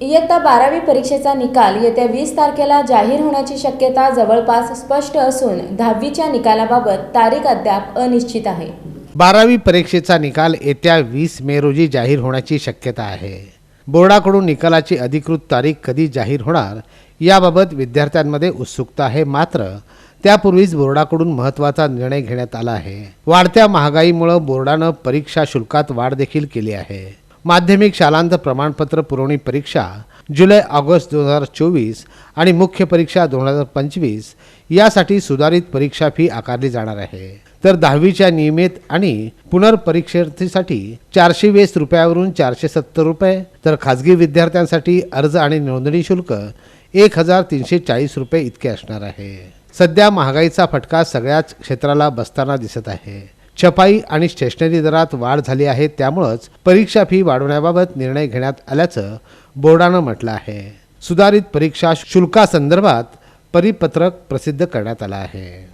इयत्ता बारावी परीक्षेचा निकाल येत्या वीस तारखेला जाहीर होण्याची शक्यता जवळपास स्पष्ट असून दहावीच्या निकालाबाबत तारीख अद्याप अनिश्चित आहे. बारावी परीक्षेचा निकाल येत्या वीस मे रोजी जाहीर होण्याची शक्यता आहे. बोर्डाकडून निकालाची अधिकृत तारीख कधी जाहीर होणार याबाबत विद्यार्थ्यांमध्ये उत्सुकता आहे मात्र त्यापूर्वीच बोर्डाकडून महत्त्वाचा निर्णय घेण्यात आला आहे. वाढत्या महागाईमुळे बोर्डानं परीक्षा शुल्कात वाढ देखील केली आहे. माध्यमिक शालांत प्रमाणपत्र पुरवणी परीक्षा जुलै ऑगस्ट दोन हजार चोवीस आणि मुख्य परीक्षा दोन हजार पंचवीस यासाठी सुधारित परीक्षा फी आकारली जाणार आहे. तर दहावीच्या नियमित आणि पुनर्परीक्षेसाठी चारशे वीस रुपयावरून चारशे सत्तर रुपये तर खाजगी विद्यार्थ्यांसाठी अर्ज आणि नोंदणी शुल्क एक हजार तीनशे चाळीस रुपये इतके असणार आहे. सध्या महागाईचा फटका सगळ्याच क्षेत्राला बसताना दिसत आहे. छपाई आणि स्टेशनरी दरात वाढ झाली आहे त्यामुळंच परीक्षा फी वाढवण्याबाबत निर्णय घेण्यात आल्याचं बोर्डानं म्हटलं आहे. सुधारित परीक्षा शुल्कासंदर्भात परिपत्रक प्रसिद्ध करण्यात आलं आहे.